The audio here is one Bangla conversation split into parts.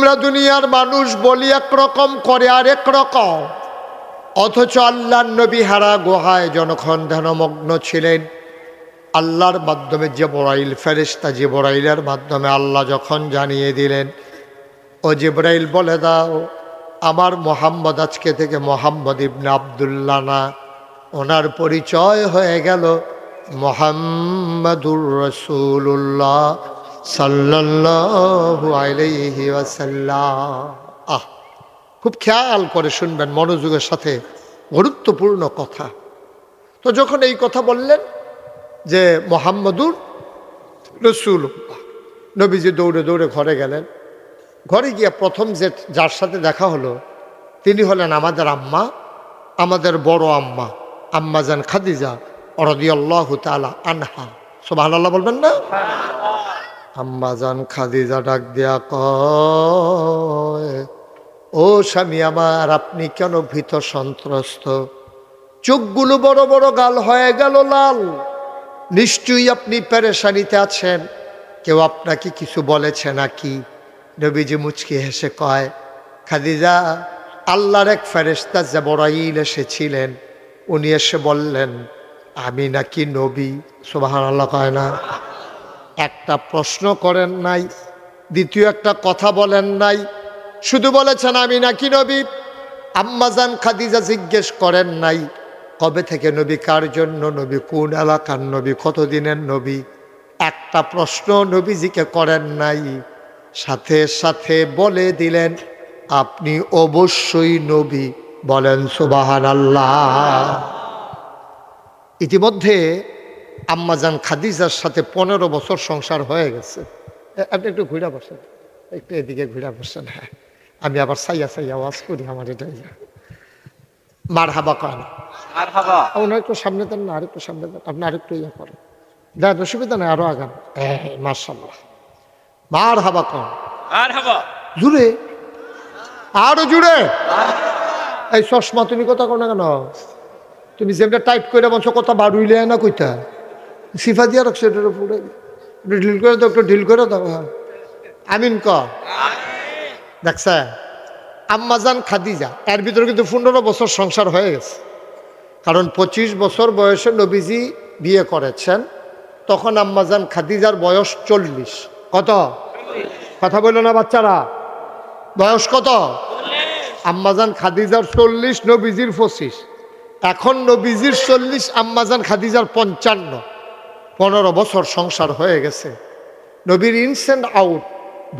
আমরা দুনিয়ার মানুষ বলি একরকম করে আর রকম। অথচ আল্লাহ নবী হারা গুহায় জনক্ষণ ধ্যানমগ্ন ছিলেন, আল্লাহর মাধ্যমে যে বড়াইল ফেরেস্তা যে বড়াইলের মাধ্যমে আল্লাহ যখন জানিয়ে দিলেন, ও জিব্রাইল, বলে দাও, আমার মোহাম্মদ আজকে থেকে মোহাম্মদ ইবনে আবদুল্লাহ না, ওনার পরিচয় হয়ে গেল মোহাম্মদুর রসুল্লাহ সাল্লাল্লাহু খুব খেয়াল করে শুনবেন মনোযোগের সাথে, গুরুত্বপূর্ণ কথা। তো যখন এই কথা বললেন যে মোহাম্মদুর রসুল্লাহ নবীজি দৌড়ে দৌড়ে ঘরে গেলেন। ঘরে গিয়ে প্রথম যে যার সাথে দেখা হলো, তিনি হলেন আমাদের আম্মা, আমাদের বড় আম্মা আম্মা জান খাদিজা রদিয়াল্লাহু তাআলা আনহা। সুবহানাল্লাহ বলবেন না? আম্মা জান খাদিজা ডাক দিয়া কয়, ও স্বামী আমার, আপনি কেন ভীত সন্ত্রস্ত? চোখগুলো বড় বড় গাল হয়ে গেল লাল। নিশ্চয়ই আপনি পেরেশানিতে আছেন। কেউ আপনাকে কিছু বলেছে নাকি? নবীজি মুচকি হেসে কয়, খাদিজা, আল্লাহর এক ফেরেস্তা যে বড়াইল এসেছিলেন। উনি এসে বললেন, আমি নাকি নবী সোবাহান আল্লাহ কয় না। একটা প্রশ্ন করেন নাই, দ্বিতীয় একটা কথা বলেন নাই। শুধু বলেছেন, আমি নাকি নবী? আম্মাজান খাদিজা জিজ্ঞেস করেন নাই, কবে থেকে নবী? কার জন্য নবী? কোন এলাকার নবী? কতদিনের নবী? একটা প্রশ্ন নবীজিকে করেন নাই। সাথে সাথে বলে দিলেন, আপনি অবশ্যই নবী। বলেন সুবাহান আল্লাহ ইতিমধ্যে আম্মাজান খাদিজার সাথে পনেরো বছর সংসার হয়ে গেছে। আপনি একটু ঘুরে বসেন। একটু এদিকে ঘুরে বসেন হ্যাঁ। আমি আবার সাইয়া সাইয়া আওয়াজ করি আমার এটাই মার হাবা কয় না ওনার একটু সামনে দেন না আরেকটু সামনে দেন। আপনি আরেকটু ইয়ে করেন। দেন অসুবিধা নেই আরও আগান। হ্যাঁ মার্শাল্লাহ মার হাবা কন জুড়ে? আরও জুড়ে? এই চশমা তুমি কথা কো না কেন? তুমি যেমটা টাইট করে বলছো কথা বাড়ুইলে না কইতা? সিফা দিয়া রাখছো এটার উপরে। একটু ঢিল করে দাও, একটু ঢিল করে দাও হ্যাঁ। আমিন ক। দেখছে আম্মাজান খাদিজা, এর ভিতরে কিন্তু পনেরো বছর সংসার হয়ে গেছে। কারণ পঁচিশ বছর বয়সে নবীজি বিয়ে করেছেন, তখন আম্মাজান খাদিজার বয়স চল্লিশ। কত? কথা বলল না বাচ্চারা? বয়স কত? আম্মাজান খাদিজার চল্লিশ, নবীজির পঁচিশ। এখন নবীজির চল্লিশ আম্মাজান খাদিজার পঞ্চান্ন। পনেরো বছর সংসার হয়ে গেছে। নবীর ইনস অ্যান্ড আউট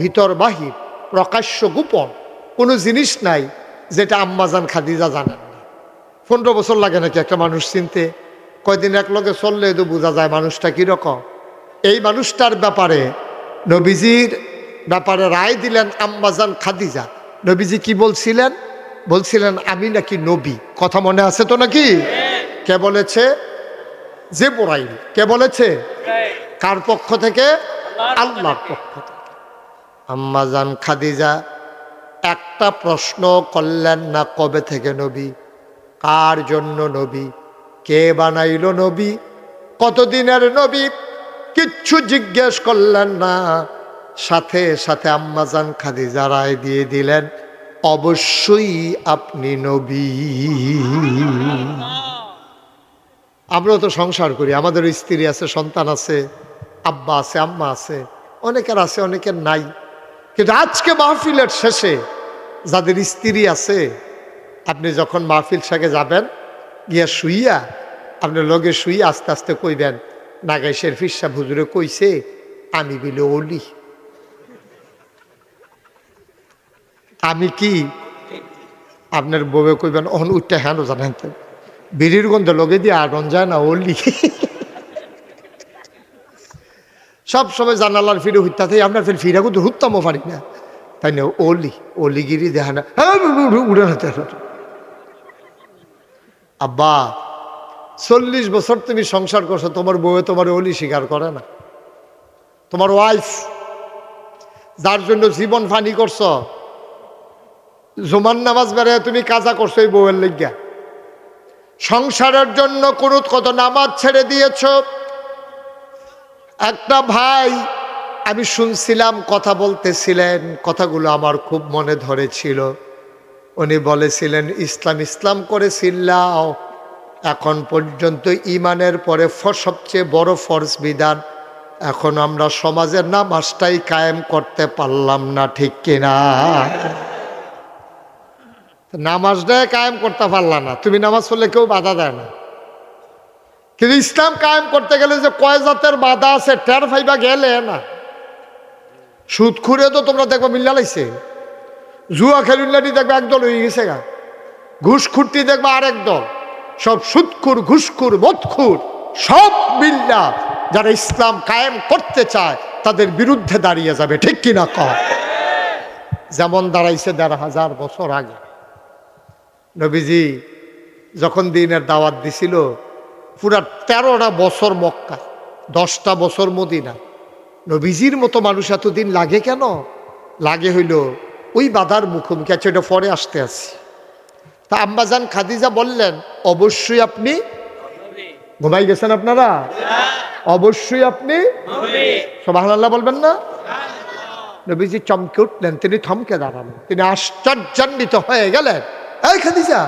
ভিতর বাহির, প্রকাশ্য গোপন, কোনো জিনিস নাই যেটা আম্মাজান খাদিজা জানেন না। পনেরো বছর লাগে নাকি একটা মানুষ চিনতে? কয়দিন এক লগে চললে তো বোঝা যায় মানুষটা কীরকম। এই মানুষটার ব্যাপারে নবীজির ব্যাপারে রায় দিলেন আম্মাজান খাদিজা। নবীজি কি বলছিলেন? বলছিলেন, আমি নাকি নবী। কথা মনে আছে তো নাকি? কে বলেছে? যে বড়াইল কে বলেছে? কার পক্ষ থেকে? আল্লাহর পক্ষ থেকে। আম্মাজান খাদিজা একটা প্রশ্ন করলেন না কবে থেকে নবী? কার জন্য নবী? কে বানাইল নবী? কতদিনের নবী? কিচ্ছু জিজ্ঞেস করলেন না। সাথে সাথে আম্মাজান খাদিজা রায় দিয়ে দিলেন অবশ্যই আপনি নবী। আমরাও তো সংসার করি আমাদের স্ত্রী আছে, সন্তান আছে, আব্বা আছে, আম্মা আছে, অনেকের আছে, অনেকের নাই। কিন্তু আজকে মাহফিলের শেষে যাদের স্ত্রী আছে, আপনি যখন মাহফিল সাথে যাবেন, গিয়া শুইয়া আপনি লগে শুই আস্তে আস্তে কইবেন নাগাইশের ফিরসা হুজুরে কইছে, আমি বিলে অলি আমি কি? আপনার বউয়ে কইবেন অহন উঠতে হ্যাঁ জানেন বিড়ির গন্ধ লগে দিয়ে আটন যায় না অলি সব সময় জানালার ফিরে হুত্তাতে আমরা ফের ফিরা কিন্তু হুত্তামও পারি না। তাই না অলি অলিগিরি দেখা না। হ্যাঁ, উড়ে হাতে আব্বা চল্লিশ বছর তুমি সংসার করছ তোমার বউয়ে তোমার অলি স্বীকার করে না। তোমার ওয়াইফ যার জন্য জীবন ফানি করছ। জুমান নামাজ বেড়ায় তুমি কাজা করছ এই বউয়ের লেগা সংসারের জন্য কোনো কত নামাজ ছেড়ে দিয়েছ? একটা ভাই, আমি শুনছিলাম কথা বলতেছিলেন, কথাগুলো আমার খুব মনে ধরেছিল। উনি বলেছিলেন, ইসলাম ইসলাম করে এখন পর্যন্ত ইমানের পরে সবচেয়ে বড় ফরজ বিধান। এখন আমরা সমাজের নামাজটাই কায়েম করতে পারলাম না, ঠিক কিনা? নামাজটাই কায়েম করতে পারলাম না। তুমি নামাজ পড়লে কেউ বাধা দেয় না। কিন্তু ইসলাম কায়েম করতে গেলে যে কয় জাতের বাধা আছে টের ফাইবা গেলে না। সুদ খুঁড়ে তো তোমরা দেখব মিল্লা লাইছে। জুয়া খেলুল্লাটি দেখবে একদল হয়ে গেছে গা। ঘুষ খুঁড়টি দেখবে আরেক দল। সব সুদখুর ঘুষখুর মদখুর সব মিল্লা যারা ইসলাম কায়েম করতে চায়, তাদের বিরুদ্ধে দাঁড়িয়ে যাবে। ঠিক কিনা কম যেমন দাঁড়াইছে দেড় হাজার বছর আগে। নবীজি যখন দিনের দাওয়াত দিছিল, পুরা তেরোটা বছর মক্কা, দশটা বছর মদিনা। নবীজির মতো মানুষ এতদিন লাগে কেন? লাগে হইল ওই বাধার মুখোমুখি আছে এটা পরে আসতে আসি তা আম্বাজান খাদিজা বললেন, অবশ্যই আপনি ঘুমাই গেছেন আপনারা? অবশ্যই আপনি সোভাল্লাহ বলবেন না? নবীজি চমকে উঠলেন, তিনি থমকে দাঁড়ালেন, তিনি আশ্চর্যান্বিত হয়ে গেলেন। এই খাদিজা,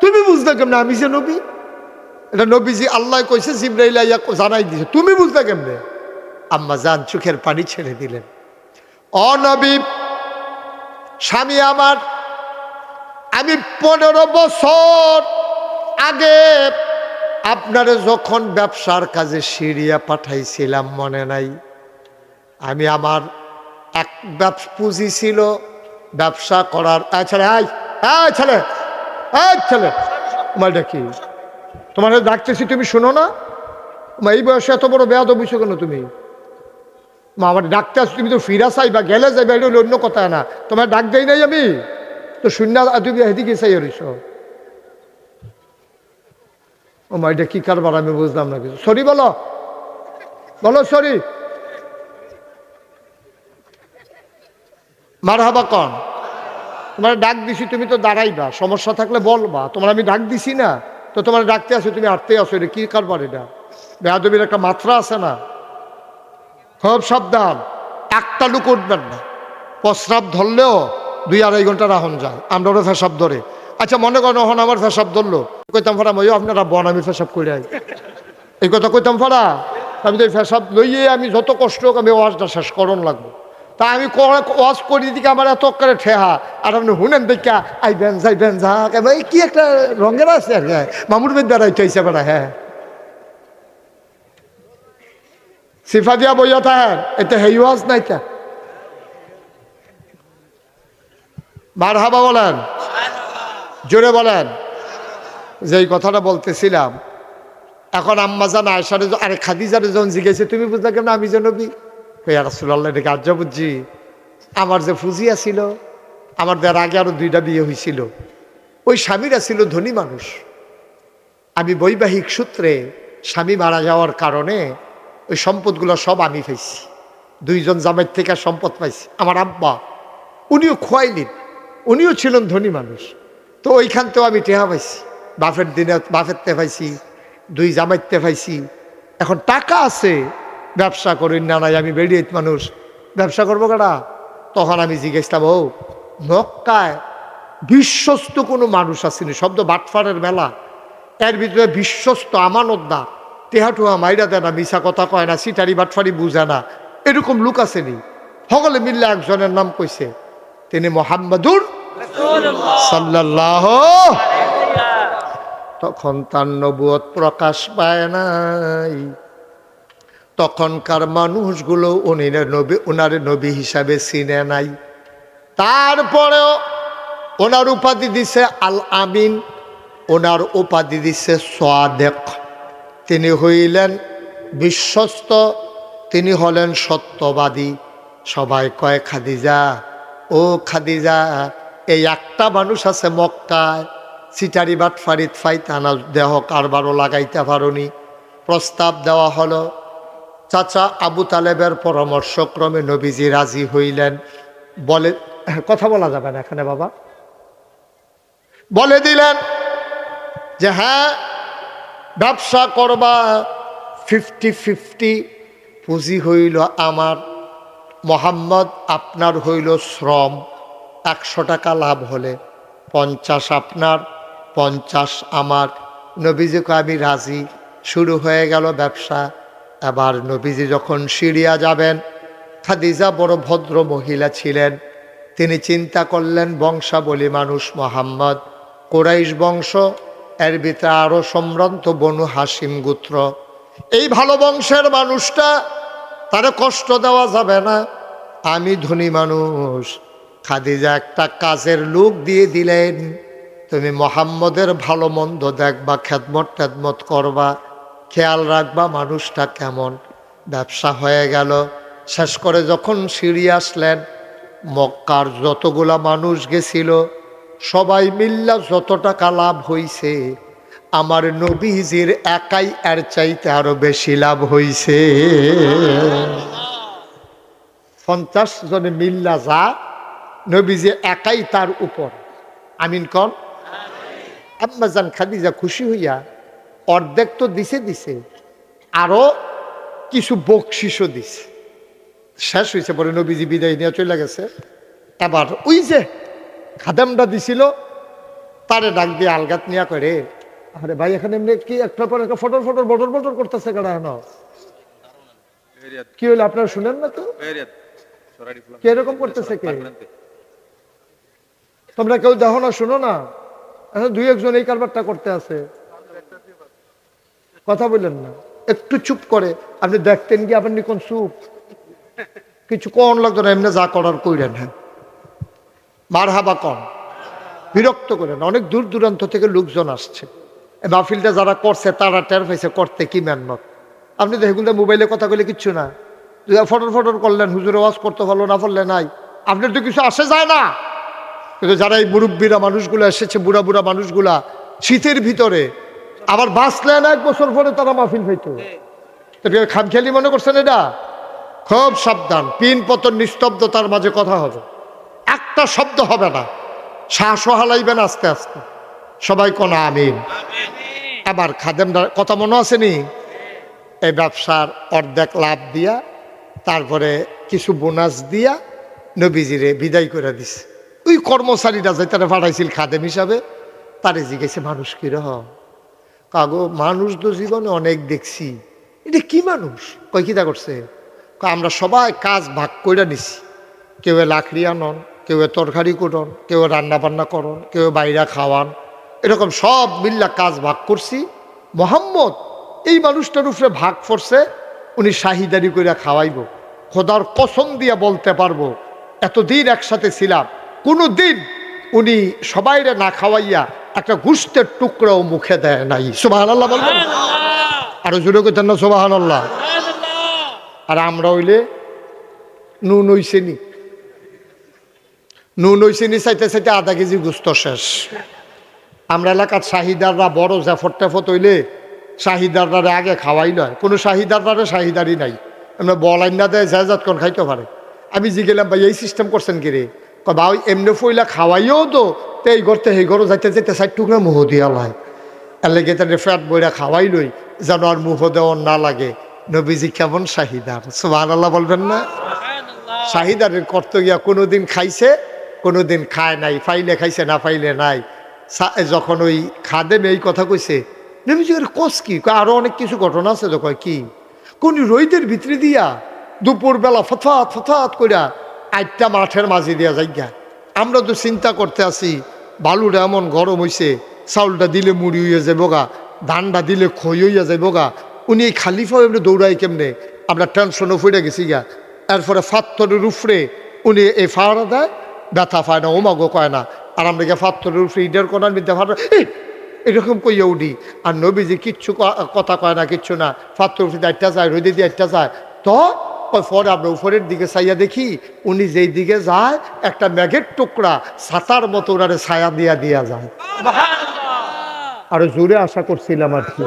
তুমি বুঝলে কেমনে আমি যে নবী? এটা নবীজি আল্লাহ কইছে, জিব্রাইল আইয়া জানাই দিছে। তুমি বুঝতে কেমনে? আম্মা জান চোখের পানি ছেড়ে দিলেন। অনবী স্বামী আমার, আমি পনেরো বছর আগে আপনারে যখন ব্যবসার কাজে সিরিয়া পাঠাইছিলাম, মনে নাই? আমি আমার এক পুঁজি ছিল ব্যবসা করার এই ছেলে আয়। এই ছেলে এই ছেলে। তোমারটা কি তোমার ডাকতেছি, তুমি শোনো না? মা, এই বয়সে এত বড় বেয়াদ বুঝছ কেন তুমি? মা আমার ডাকতে আসছো তুমি তো ফিরা চাই বা গেলে যাইবা, এটা অন্য কথা না। তোমার ডাক দেই নাই আমি? তো শূন্য তুমি এদিকে চাই রইছ। ও মা, এটা কি কারবার, আমি বুঝলাম না কিছু। সরি বলো। বলো, সরি। মার হাবা কন। তোমার ডাক দিছি, তুমি তো দাঁড়াইবা। সমস্যা থাকলে বলবা। তোমার আমি ডাক দিছি না, তো তোমার ডাকতে আসো তুমি আটতে আসো এটা কি কারবার এটা? বেহাদবির একটা মাত্রা আছে না? খুব সাবধান। একটা লুক উঠবেন না। প্রস্রাব ধরলেও দুই আড়াই ঘণ্টা রাহন যায়। আমরা ওরা ফেসাব ধরে। আচ্ছা মনে করেন ওখানে আমার ফেসাব ধরলো। কইতাম ফারা মই আপনারা বন, আমি ফেসাব করে আই এই কথা কইতাম ফারা আমি তো ফেসাব লইয়ে আমি যত কষ্ট হোক আমি ওয়াজটা শেষ করণ লাগবো। তা আমি ওয়াজ করি দিকে আমার এত করে ঠেহা। আর আপনি হুনেন দেখা আইবেন যাইবেন যা এই কি একটা রঙের আছে আর কি মামুর বেদ বেড়াইতে হয়েছে বেড়া হ্যাঁ। সিফা দিয়া বইয়া থাকেন এতে হেই ওয়াজ নাই তা। মার হাবা বলেন। জোরে বলেন। যে এই কথাটা বলতেছিলাম। এখন আম্মা জান আয়সারে আরে খাদিজারে যখন জিজ্ঞেসে, তুমি বুঝলে কেন আমি যে নবী? রাসুল্লাহ এটাকে আজ্জা বুঝছি আমার যে ফুজিয়া ছিল, আমার দেওয়ার আগে আরও দুইটা বিয়ে হয়েছিল ওই স্বামীরা ছিল ধনী মানুষ। আমি বৈবাহিক সূত্রে স্বামী মারা যাওয়ার কারণে ওই সম্পদগুলো সব আমি পাইছি। দুইজন জামাইয়ের থেকে সম্পদ পাইছি, আমার আব্বা। উনিও খোয়াইলেন, উনিও ছিলেন ধনী মানুষ। তো ওইখান ওইখানতেও আমি টেহা পাইছি। বাফের দিনে বাফের তে পাইছি, দুই জামাইতে পাইছি। এখন টাকা আছে ব্যবসা করি না, নাই, আমি বেরিয়ে মানুষ। ব্যবসা করব কারা তখন আমি জিজ্ঞেসলাম ও মক্কায় বিশ্বস্ত কোনো মানুষ আসেনি শব্দ বাটফারের মেলা। এর ভিতরে বিশ্বস্ত আমানতদার। টেহাটুহা মাইরা দেয় না মিশা কথা কয় না, সিটারি বাটফারি বুঝে না। এরকম লোক আসেনি সকলে মিললে একজনের নাম কইছে, তিনি মোহাম্মদুর সাল্লাহ তখন তার নবুয়ত প্রকাশ পায় নাই। তখনকার মানুষগুলো উনি নবী ওনার নবী হিসাবে চিনে নাই। তারপরেও ওনার উপাধি দিছে আল আমিন ওনার উপাধি দিছে সোয়াদেক। তিনি হইলেন বিশ্বস্ত, তিনি হলেন সত্যবাদী। সবাই কয়, খাদিজা, ও খাদিজা, এই একটা মানুষ আছে মক্কায়, সিটারি বাট ফারিদ ফাইতানা দেহ কারবারও লাগাইতে পারনি। প্রস্তাব দেওয়া হলো চাচা আবু তালেবের পরামর্শক্রমে নবীজি রাজি হইলেন। বলে, কথা বলা যাবে না এখানে বাবা। বলে দিলেন যে হ্যাঁ ব্যবসা করবা ফিফটি ফিফটি পুঁজি হইল আমার। মোহাম্মদ, আপনার হইল শ্রম। একশো টাকা লাভ হলে পঞ্চাশ আপনার, পঞ্চাশ আমার। নবীজি কয় আমি রাজি। শুরু হয়ে গেল ব্যবসা। এবার নবীজি যখন সিরিয়া যাবেন, খাদিজা বড় ভদ্র মহিলা ছিলেন। তিনি চিন্তা করলেন, বংশাবলী মানুষ মোহাম্মদ, কোরাইশ বংশ, এর ভিতরে আরও সম্ভ্রান্ত বনু হাসিম গোত্র। এই ভালো বংশের মানুষটা তারে কষ্ট দেওয়া যাবে না। আমি ধনী মানুষ, খাদিজা একটা কাজের লোক দিয়ে দিলেন। তুমি মোহাম্মদের ভালো মন্দ দেখবা, খেদমত টেদমত করবা। খেয়াল রাখবা মানুষটা কেমন। ব্যবসা হয়ে গেল। শেষ করে যখন সিঁড়ি আসলেন, মক্কার যতগুলা মানুষ গেছিল, সবাই মিল্লা যত টাকা লাভ হইছে, আমার নবীজির একাই এর চাইতে আরও বেশি লাভ হইছে। পঞ্চাশ জনে মিল্লা যা, নবীজি একাই তার উপর। আমিন কন? আম্মাজান খাদিজা খুশি হইয়া অর্ধেক তো দিছে দিছে। আরও কিছু বকশিসও দিছে। শেষ হয়েছে, পরে নবীজি বিদায় নিয়ে চলে গেছে। এবার ওই যে খাদামটা দিছিল, তারে ডাক দিয়ে আলগাত নিয়া করে আরে ভাই, এখানে এমনি কি একটা পর একটা ফটর ফটর, বটর বটর করতেছে কেডা হেন? কি হলো আপনারা শুনেন না তো? কে এরকম করতেছে কে? তোমরা কেউ দেখো না, শুনো না? এখন দুই একজন এই কারবারটা করতে আছে। কথা বললেন না। একটু চুপ করে। আপনি দেখতেন কি আপনি কোন চুপ? কিছু কন লাগতো না, এমনি যা করার কইরেন হ্যাঁ। মার হাবা কন বিরক্ত করেন। অনেক দূর দূরান্ত থেকে লোকজন আসছে। মাহফিলটা যারা করছে, তারা টের পাইছে করতে কি মেহনত। আপনি তো এগুলো মোবাইলে কথা বলে কিচ্ছু না। ফটর ফটর করলেন, হুজুরে ওয়াজ করতে পারল না, পারলে নাই। আপনার তো কিছু আসে যায় না। কিন্তু যারা এই মুরব্বীরা মানুষগুলো এসেছে, বুড়া বুড়া মানুষগুলা, শীতের ভিতরে আবার বাঁচলেন এক বছর পরে তারা মাহফিল হইতো। খামখেয়ালি মনে করছেন এটা? খুব সাবধান পিন পতন নিস্তব্ধতার মাঝে কথা হবে। একটা শব্দ হবে না। শ্বাসও হালাইবেন আস্তে আস্তে। সবাই কোন আমিন। আবার খাদেমরা কথা মনে আসেনি এই ব্যবসার অর্ধেক লাভ দিয়া তারপরে কিছু বোনাস দিয়া নবীজিরে বিদায় করে দিছে। ওই কর্মচারীরা যে তারা পাঠাইছিল খাদেম হিসাবে তারে জিজ্ঞেসে মানুষ কিরহ কাগো মানুষ তো জীবনে অনেক দেখছি। এটা কি মানুষ? কয় কিতা করছে? আমরা সবাই কাজ ভাগ করে নিছি। কেউ লাকড়ি আনন, কেউ তরকারি করন কেউ রান্না বান্না করন, কেউ বাইরা খাওয়ান। এরকম সব মিল্লা কাজ ভাগ করছি। মোহাম্মদ, এই মানুষটার উপরে ভাগ করছে, উনি শাহিদারি করে খাওয়াইব। খোদার কসম দিয়ে বলতে পারব, এতদিন একসাথে ছিলাম। কোনো দিন উনি সবাইরে না খাওয়াইয়া একটা গুস্তের টুকরাও মুখে দেয় নাই। সুবাহান আল্লাহ বলবেন আরও জুড়ে করতেন না সুবাহান আল্লাহ আর আমরা হইলে নুন হইছেনি। নুন হইছেনি চাইতে চাইতে আধা কেজি গুস্ত শেষ। আমরা এলাকার শাহিদাররা বড় জাফর টেফত হইলে শাহিদাররা আগে খাওয়াই নয় কোনো শাহিদাররা শাহিদারই নাই। আমরা বলাই না দেয় জায়জাত কোন খাইতে পারে। আমি জিগেলাম ভাই এই সিস্টেম করছেন কি রে? ভাই এমনি ফইলা খাওয়াইও তো তো এই ঘরতে সেই ঘরও যাইতে যাইতে চার টুকরা মুহ দিয়া লাই এর লেগে তাদের ফ্যাট বইরা খাওয়াই লই যেন আর মুহ দেওয়ার না লাগে। নবীজি কেমন শাহিদার সুবাহ আল্লাহ বলবেন না? শাহিদারের কর্ত গিয়া কোনোদিন খাইছে কোনোদিন খায় নাই ফাইলে খাইছে না ফাইলে নাই। যখন ওই খাদেম এই কথা কইছে নবীজির কস কি? আরও অনেক কিছু ঘটনা আছে। তো কয় কি? কোন রইদের ভিতরে দিয়া দুপুরবেলা ফথাত ফথাত কইরা আটটা মাঠের মাঝে দিয়া যাইগা। আমরা তো চিন্তা করতে আছি, বালুটা এমন গরম হইছে, চাউলটা দিলে মুড়ি হইয়া যাব গা ধানটা দিলে খই হইয়া যাব গা উনি এই খালিফা এমনি দৌড়াই কেমনে? আমরা টেনশনও ফুটে গেছি গা এরপরে ফাত্তরের উফরে উনি এই ফাড়া দেয়, ব্যথা পায় না ওমাগো কয় না। আর আমরা গিয়ে ফাত্তরের উফরে ইডের কোনার মধ্যে ফাড়া এরকম কইয়া উঠি? আর নবীজি কিচ্ছু কথা কয় না, কিচ্ছু না। ফাত্তর উফরে একটা যায় রোদে দিয়ে একটা যায় তো পরে আমরা উপরের দিকে চাইয়া দেখি উনি যেই দিকে যায় একটা ম্যাগের টুকরা ছাতার মতো ওনারে ছায়া দিয়া দিয়া যায়। আরও জোরে আশা করছিলাম আর কি।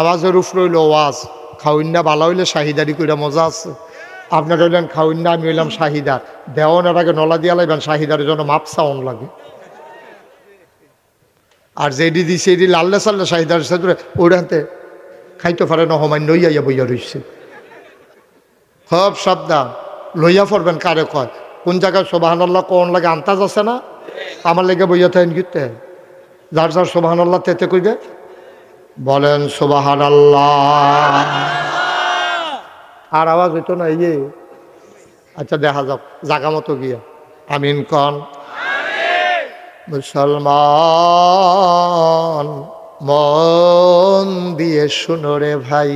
আওয়াজের উফ রইল ওয়াজ খাউন্না ভালো হইলে শাহিদারি করে মজা আছে। আপনার হইলেন খাউন্না আমি হইলাম শাহিদার। দেওয়ানের আগে নলা দিয়া লাইবেন শাহিদারের জন্য মাপ সাউন লাগে। আর যেডি দি সেডি লাল্লে সাল্লে শাহিদার সাথে ওইটাতে খাইতে পারে না হমান্য ইয়া বইয়া রইছে। খুব সাবধান। লইয়া পড়বেন কারে কয়? কোন জায়গায় সোবাহান্লাহ কোন লাগে আন্তাজ আছে না? আমার লেগে বইয়া থাকেন গিতে। যার যার সোবাহান্লাহ তেতে কইবে বলেন সোবাহান আল্লাহ আর আওয়াজ হইতো না ইয়ে আচ্ছা দেখা যাক জাগা মতো গিয়া। আমিন কন। মুসলমান মন দিয়ে শুনো রে ভাই।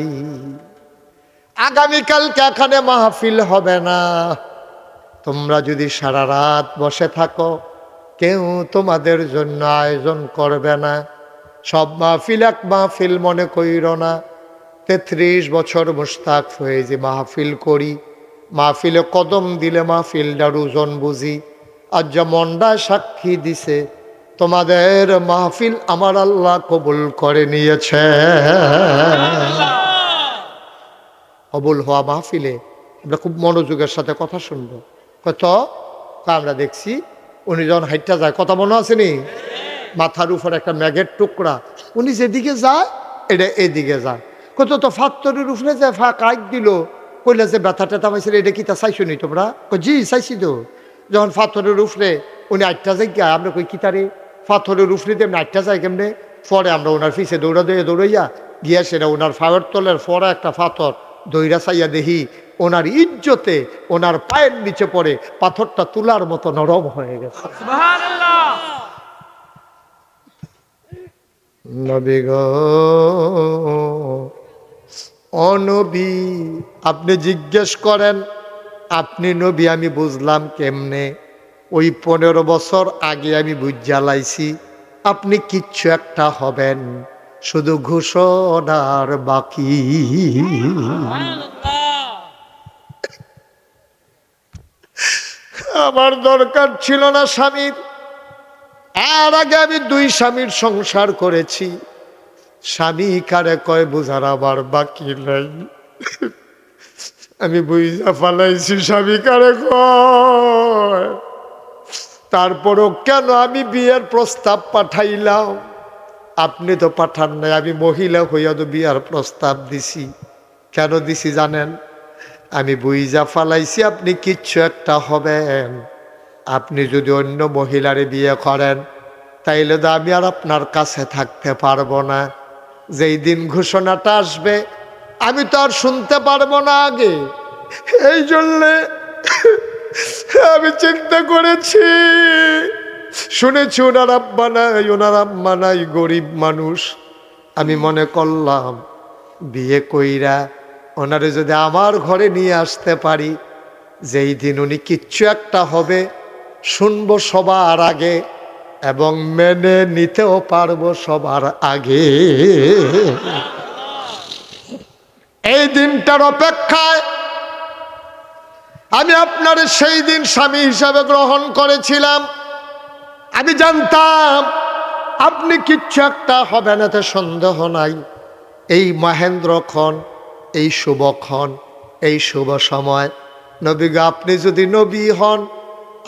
আগামীকালকে এখানে মাহফিল হবে না। তোমরা যদি সারা রাত বসে থাকো, কেউ তোমাদের জন্য আয়োজন করবে না। সব মাহফিল এক মাহফিল মনে কইর না। তেত্রিশ বছর মুস্তাক হয়ে যে মাহফিল করি, মাহফিলে কদম দিলে মাহফিলটার ওজন বুঝি। আর যা মন্ডা সাক্ষী দিছে, তোমাদের মাহফিল আমার আল্লাহ কবুল করে নিয়েছে। কবুল হওয়া মাহফিলে আমরা খুব মনোযোগের সাথে কথা শুনব। কত? আমরা দেখছি, উনি যখন হাইটটা যায়, কথা মনে আছে নি? মাথার উপর একটা ম্যাগের টুকরা। উনি যেদিকে যায়, এটা এদিকে যায়। কত তো ফাত্তরের উপরে যায় ফা কাক দিল, কইলে যে ব্যথা টেথা পাইছিল এটা কি তা চাইছো নি তোমরা? জি, চাইছি তো। যখন ফাথরের উপরে উনি আটটা যাই গিয়া আমরা কই, কি তারে ফাথরের উপরে এমনি আটটা যাই কেমনে? পরে আমরা ওনার পিছে দৌড়া দৌড়ে দৌড়াইয়া গিয়া সেটা ওনার ফাওয়ার তলের ফরা একটা ফাথর দইরা চাইয়া দেখি ওনার ইজ্জতে ওনার পায়ের নিচে পড়ে পাথরটা তুলার মতো নরম হয়ে গেছে। নবী গো অনবী আপনি জিজ্ঞেস করেন আপনি নবী আমি বুঝলাম কেমনে? ওই পনেরো বছর আগে আমি বুঝ জ্বালাইছি আপনি কিচ্ছু একটা হবেন। শুধু ঘোষণার বাকি। আমার দরকার ছিল না স্বামীর। আর আগে আমি দুই স্বামীর সংসার করেছি। স্বামী কারে কয় বোঝার আবার বাকি নাই। আমি বুঝা ফালাইছি স্বামী কারে কয়। তারপরও কেন আমি বিয়ের প্রস্তাব পাঠাইলাম? আপনি তো পাঠান নাই, আমি মহিলা হইয়া তো বিয়ার প্রস্তাব দিছি। কেন দিছি জানেন? আমি বুইজা ফালাইছি, আপনি কিচ্ছু একটা হবেন। আপনি যদি অন্য মহিলারে বিয়ে করেন, তাইলে তো আমি আর আপনার কাছে থাকতে পারব না। যেই দিন ঘোষণাটা আসবে, আমি তো আর শুনতে পারব না আগে। এই জন্যে আমি চিন্তা করেছি। শুনেছি ওনার আব্বা নাই, ওনার নাই, গরিব মানুষ। আমি মনে করলাম, বিয়ে কইরা ওনারে যদি আমার ঘরে নিয়ে আসতে পারি, যেই দিন উনি কিচ্ছু একটা হবে, শুনব সবার আগে এবং মেনে নিতেও পারব সবার আগে। এই দিনটার অপেক্ষায় আমি আপনার সেই দিন স্বামী হিসাবে গ্রহণ করেছিলাম। আমি জানতাম, আপনি কিচ্ছু একটা হবে না, তো সন্দেহ নাই। এই মহেন্দ্রক্ষণ এই শুভ শুভক্ষণ এই শুভ সময়। নবীগা আপনি যদি নবী হন,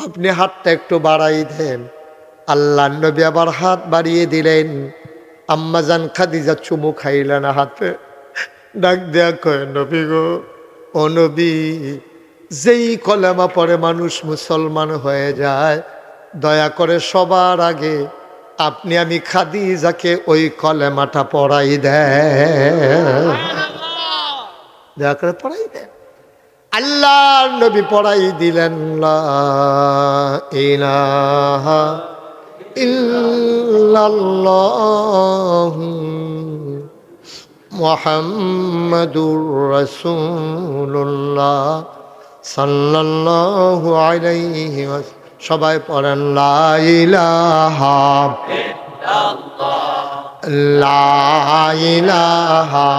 আপনি হাতটা একটু বাড়াই দেন। আল্লাহ নবী আবার হাত বাড়িয়ে দিলেন। আম্মা আম্মাজান খাদিজা চুমু খাইলেন হাতে। ডাক দেয়া কয়, নবী গো, ও নবী, যেই কলেমা পরে মানুষ মুসলমান হয়ে যায় দয়া করে সবার আগে আপনি আমি খাদি খাদিজাকে ওই কলেমাটা পড়াই দেন। দয়া করে পড়াই দেন। আল্লাহ নবী পড়াই দিলেন ইলাহা ইল্লাল্লাহু মুহাম্মাদুর রাসূলুল্লাহ সাল্লাল্লাহু আলাইহি সবাই পড়েন লা ইলাহা লা ইলাহা।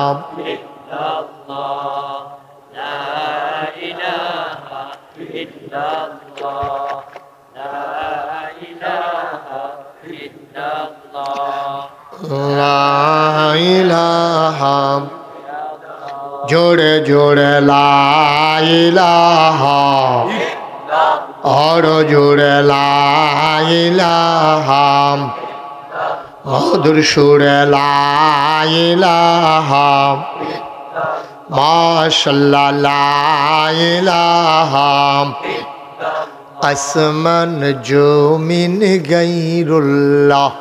লা জোরে জোরে আর জোরে লা ইলাহা মধুর সুরে লা ইলাহা মাশাল্লাহ লা ইলাহা আসমান জমিন গাইরুল্লাহ।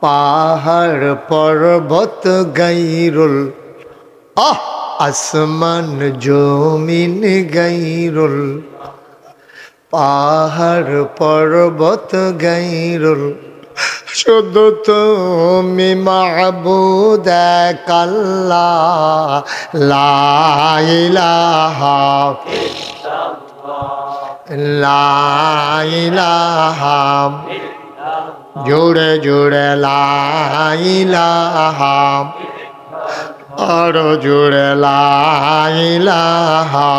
পাহাড় পর্বত গাইরুল। আহ, আসমান জমিন গাইরুল। পাহাড় পর্বত গাইরুল। শুধু তুমি মাহবুদ কাল্লা লাইলাহা জোড়ে জোড়ে লাইলাহা আরও জোড়ে লাইলাহা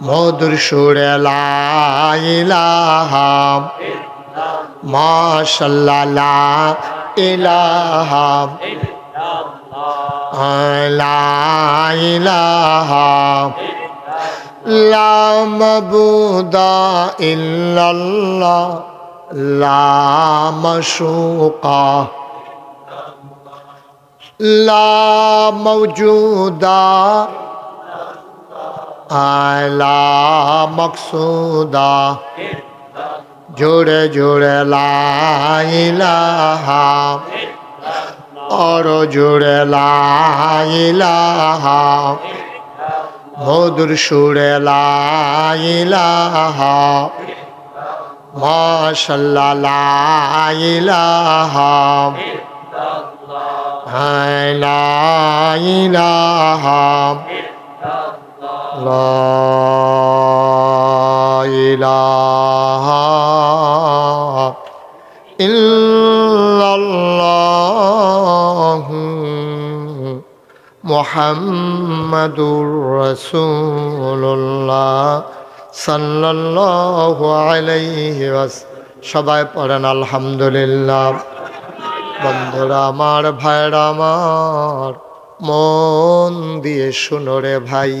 মধুর সুরে লাইলাহা মাশাল্লাহ ইলাহা লা ইলাহা লা মাবুদা ইল্লাল্লাহ লা মাশুকা আলা মকসুদা। জোড়ে জোড়ে লাইলাহা और জোড়ে লাইলাহা মধুর সুরে লাইলাহা মাশাল্লাহ লাইলাহা লাইলাহা لا إله إلا الله محمد رسول الله صلى الله عليه وسلم সবাই পড়েন আলহামদুলিল্লাহ বন্ধুরা আমার ভাইরা আমার মন দিয়ে শুনো রে ভাই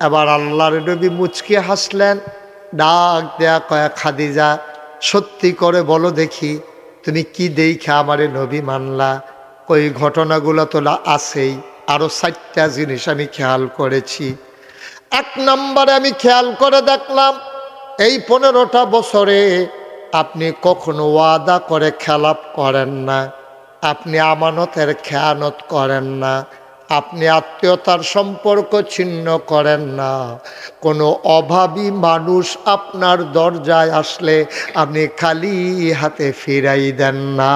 এবার আল্লাহর নবী মুচকে হাসলেন, ডাক দেয়া কয়া, খাদিজা, সত্যি করে বলো দেখি, তুমি কি দেখে আমারে নবী মানলা? ওই ঘটনাগুলো তো লা- আছেই আরও চারটা জিনিস আমি খেয়াল করেছি। এক নম্বরে আমি খেয়াল করে দেখলাম, এই পনেরোটা বছরে আপনি কখনো ওয়াদা করে খেলাপ করেন না, আপনি আমানতের খেয়ানত করেন না আপনি আত্মীয়তার সম্পর্ক ছিন্ন করেন না। কোনো অভাবী মানুষ আপনার দরজায় আসলে আপনি খালি হাতে ফিরাই দেন না।